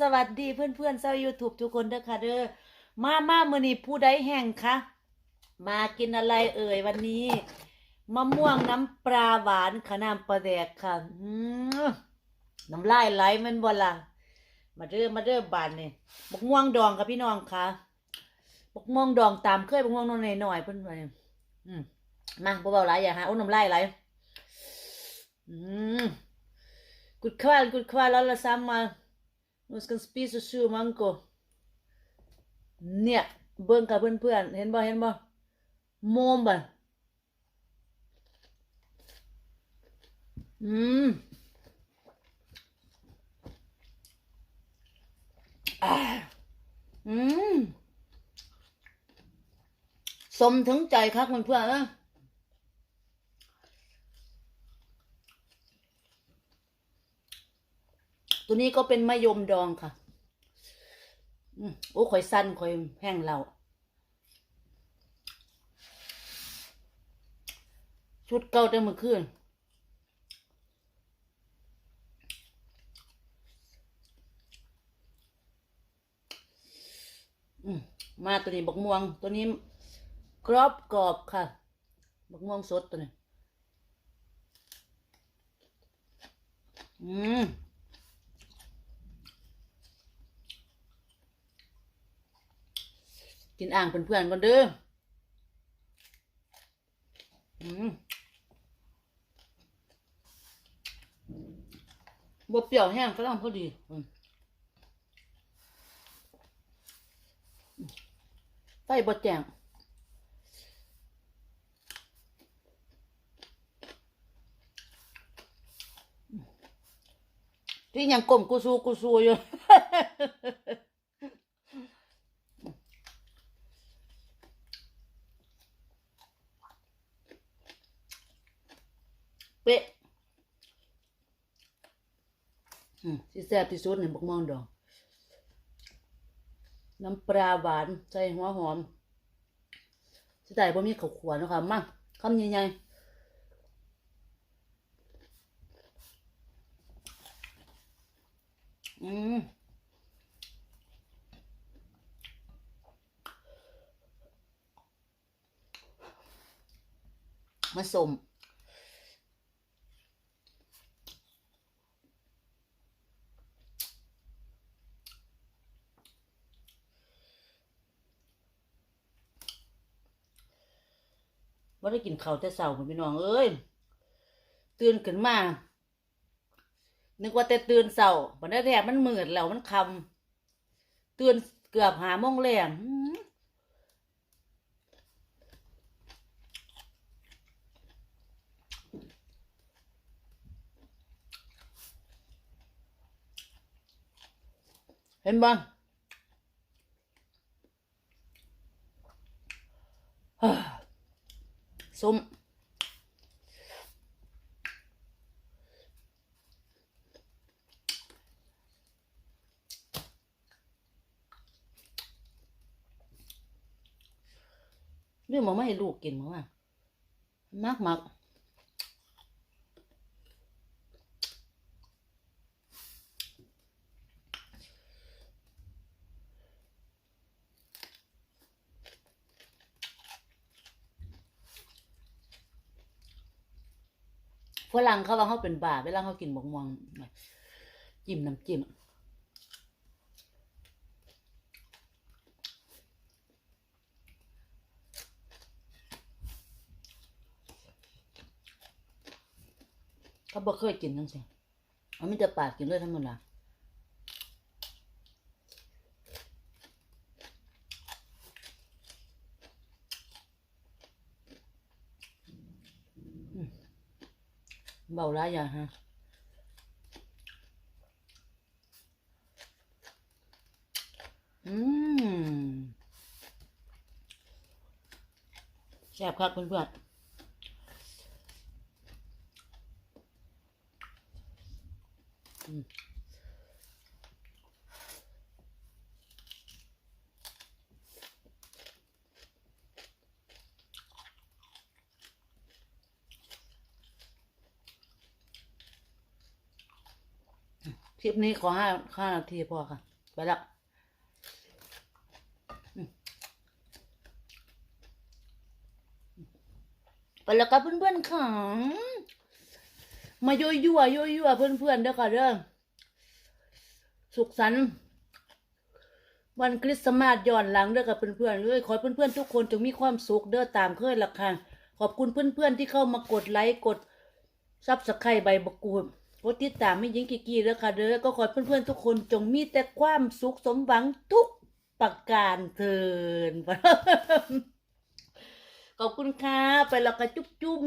สวัสดีเพื่อนเพื่อนชาวยูทูบทุกคนเด้อค่ะเด้อมามามือนี้ผู้ใดแห่งคะมากินอะไรเอ่ยวันนี้ มะม่วงน้ำปลาหวานขนามปลาแดกค่ะน้ำลายไหลมันบ่ล่ะมาเด้อมาเด้อบานนี่บกม่วงดองค่ะพี่น้องค่ะบกม่วงดองตามเคยบกม่วงน้อยหน่อยเพื่อนไปอืมมาบ่เบาหลอย่าหาโอ้น้ำลายไหลอืมา God kväll, god kväll allesammans. Nu ska vi spisa surmanko. เนี่ยเบิ่งกับเพื่อนๆเห็นบ่เห็นบ่โมมบ่อืมอืมสมถึงใจครับเพื่อนๆนะ ตัวนี้ก็เป็นมะยมดองค่ะอืมโอ้ข่อยสั้นข่อยแห้งเราชุดเก่าแต่เมื่อคืนมมาตัวนี้บักม่วง ตัวนี้กรอบกรอบค่ะ บักม่วงสดตัวนี้ อืม กินอ่างเพื่อนๆก่อนเด้ออืมบวเปรี้ยวแห้งก็ต้องพอดีอืมไฟบดแจงที่ยังกลมกูซูกูซูอยู่ เป๊ะอืมที่แซ่บที่สุดในบักม่วงดอง น้ำปลาหวานใส่หัวหอมสิได้บ่มีข้าวขวานเนาะค่ะมาคำใหญ่ๆอืมมาสม ว่าได้กินข้าวแต่เช้าเหมือนพี่น้องเอ้ยตื่นขึ้นมานึกว่าแต่ตื่นเช้าบันี้แท้มันมืดแล้วมันค่ำตื่นเกือบหาโมงแรงเห็นบ้าง ส้มเรื่องมาไม่ให้ลูกกินมั้งอะมากมาก ฝรั่งเขาว่าเขาเป็นบาเวลาเขากินบกม่วงจิ้มน้ำจิ้มเขาบอกเคยกินจังซี่มันมีแต่ปากกินเลยทั้งหมดา เบาหลายอย่างฮะอืมแซ่บครับเพื่อนๆอืม คลิปนี้ขอห้าห้านาทีพอค่ะ ไปและอืมไปแล้วกับเพื่อนๆค่ะมายั่วยั่วยั่วยั่วเพื่อนๆเด้อค่ะเด้อสุขสันต์วันคริสต์มาสย้อนหลังเด้อกับเพื่อนๆเลยขอเพื่อนๆทุกคนจงมีความสุขเด้อตามเคยละค่ะขอบคุณเพื่อนๆที่เข้ามากดไลค์กดซับสไครต์ใบบักกูด ดติดตามไม่ยิงกี่กี่เด้อค่ะเด้อก็ขอให้เพื่อนๆทุกคนจงมีแต่ความสุขสมหวังทุกประการเถินขอบคุณค่ะ ไปแล้วก็จุ๊บจุ๊บ